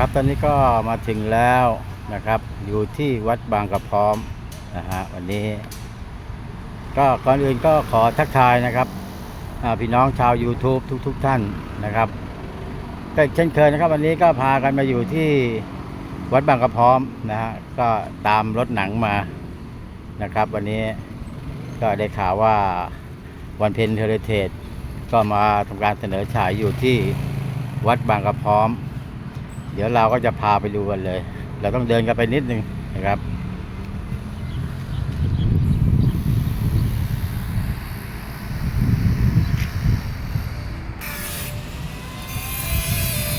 ครับตอนนี้ก็มาถึงแล้วนะครับ อยู่ที่วัดบางกระพร้อมนะฮะวันนี้ ก็ก่อนอื่นก็ขอทักทายนะครับพี่น้องชาว YouTube ทุกๆทท่านนะครับก็เช่นเคยนะครับ วันนี้ก็พากันมาอยู่ที่วัดบางกระพร้อมนะฮะก็ตามรถหนังมานะครับ วันนี้ก็ได้ข่าวว่าวันเพ็ญเทเลเทศก็มาทำการเสนอฉายอยู่ที่วัดบางกระพร้อม เดี๋ยวเราก็จะพาไปดูกันเลย เราต้องเดินกันไปนิดนึงนะครับ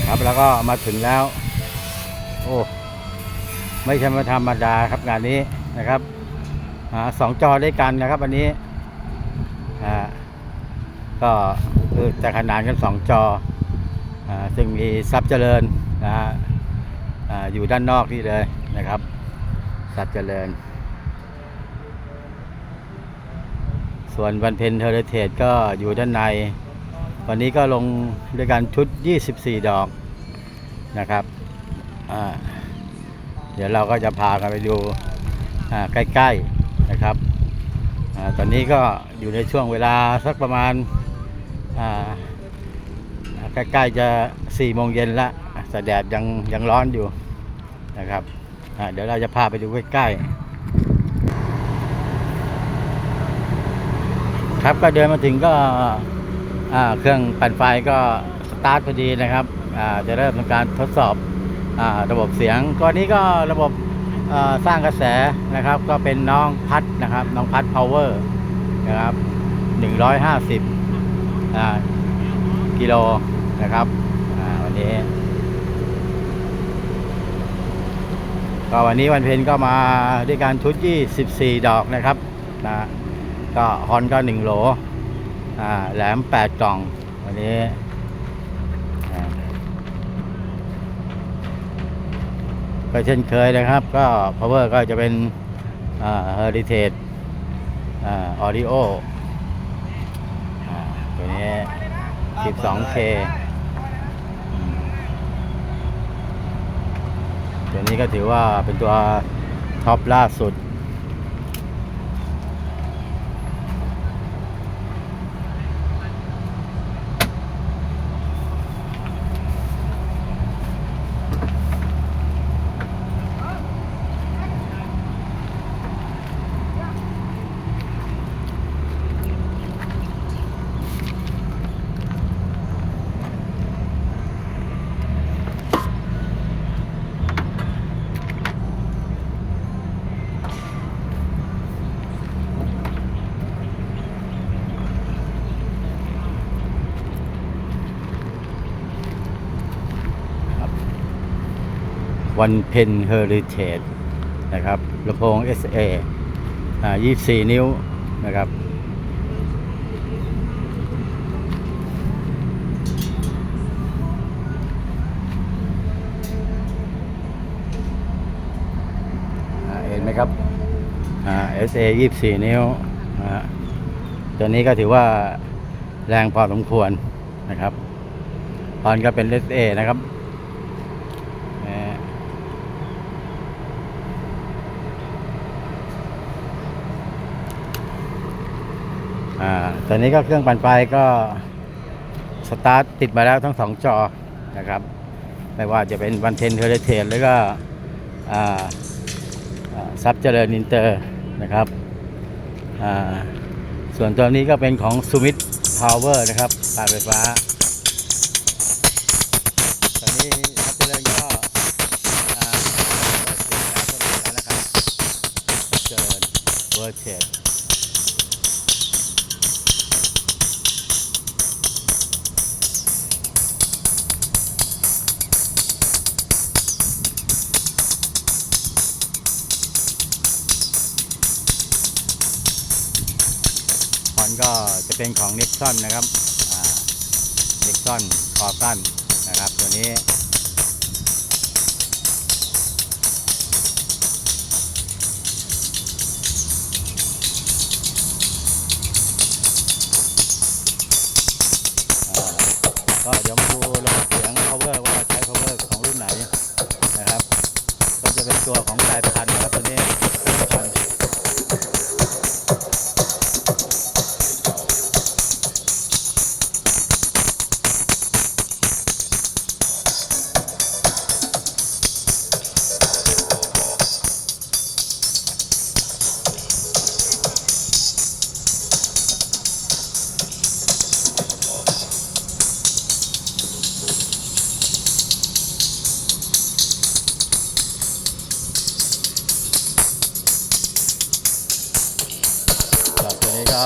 ครับแล้วก็มาถึงแล้ว โอ้ ไม่ใช่มาธรรมดาครับงานนี้นะครับอสองจอด้วยกันนะครับวันนี้อ่าก็คือจะขนานกันสองจอ ซึ่งมีซับเจริญนะฮะอยู่ด้านนอกนี่เลยนะครับซับเจริญ ส่วนวันเพ็ญเทอร์เทศก็อยู่ด้านใน วันนี้ก็ลงด้วยกันชุด 24 ดอกนะครับเดี๋ยวเราก็จะพากันไปดูใกล้ๆนะครับอตอนนี้ก็อยู่ในช่วงเวลาสักประมาณ ใกล้ๆจะ4โมงเย็นละแต่แดดยังยังร้อนอยู่นะครับเดี๋ยวเราจะพาไปดูใกล้ๆ ครับก็เดินมาถึงก็เครื่องปั่นไฟก็สตาร์ทพอดีนะครับจะเริ่มทำการทดสอบอระบบเสียงก่อนนี้ก็ระบบสร้างกระแสนะครับ ก็เป็นน้องพัดนะครับ น้องพัดพาวเวอร์นะครับ150อ่ากิโล นะครับวันนี้ ก็วันนี้วันเพ็ญก็มาด้วยการชุด 24 ดอกนะครับนะก็ฮอนก็1โหลแหลม 8 กล่อง วันนี้ก็เช่นเคยนะครับ ก็ power ก็จะเป็นอ่า heritage อ่า audio อ่าตัวนี้ 12k อืม ตัวนี้ก็ถือว่าเป็นตัวท็อปล่าสุด วันเพนเฮอริเทจนะครับลำโพง SA อ่า24 นิ้วนะครับ เห็นไหมครับอ่า SA 24 นิ้วตัวนี้ก็ถือว่าแรงพอสมควรนะครับตอนก็เป็น SA นะครับเอ่ออ่า ตอนนี้ก็เครื่องปั่นไฟก็สตาร์ทติดมาแล้วทั้งสองจอนะครับ ไม่ว่าจะเป็นวันเทนเทเลเทนหรือก็ซับเจริญอินเตอร์นะครับส่วนตัวนี้ก็เป็นของสมิธพาวเวอร์นะครับการไฟฟ้า ตอนนี้ซับเจริญก็อ่าเปิดเสียงแล้วก็มีแล้วนะครับซับเจริญเวอร์เชด เป็นของนิกซอนนะครับนิกซอนคอตันนะครับ ตัวนี้ ก็เดี๋ยวมาดูระบบเสียง นี้ก็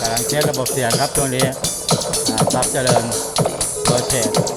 กำลังเช็คระบบเสียงครับตัวนี้รับเจริญโปรเจกต์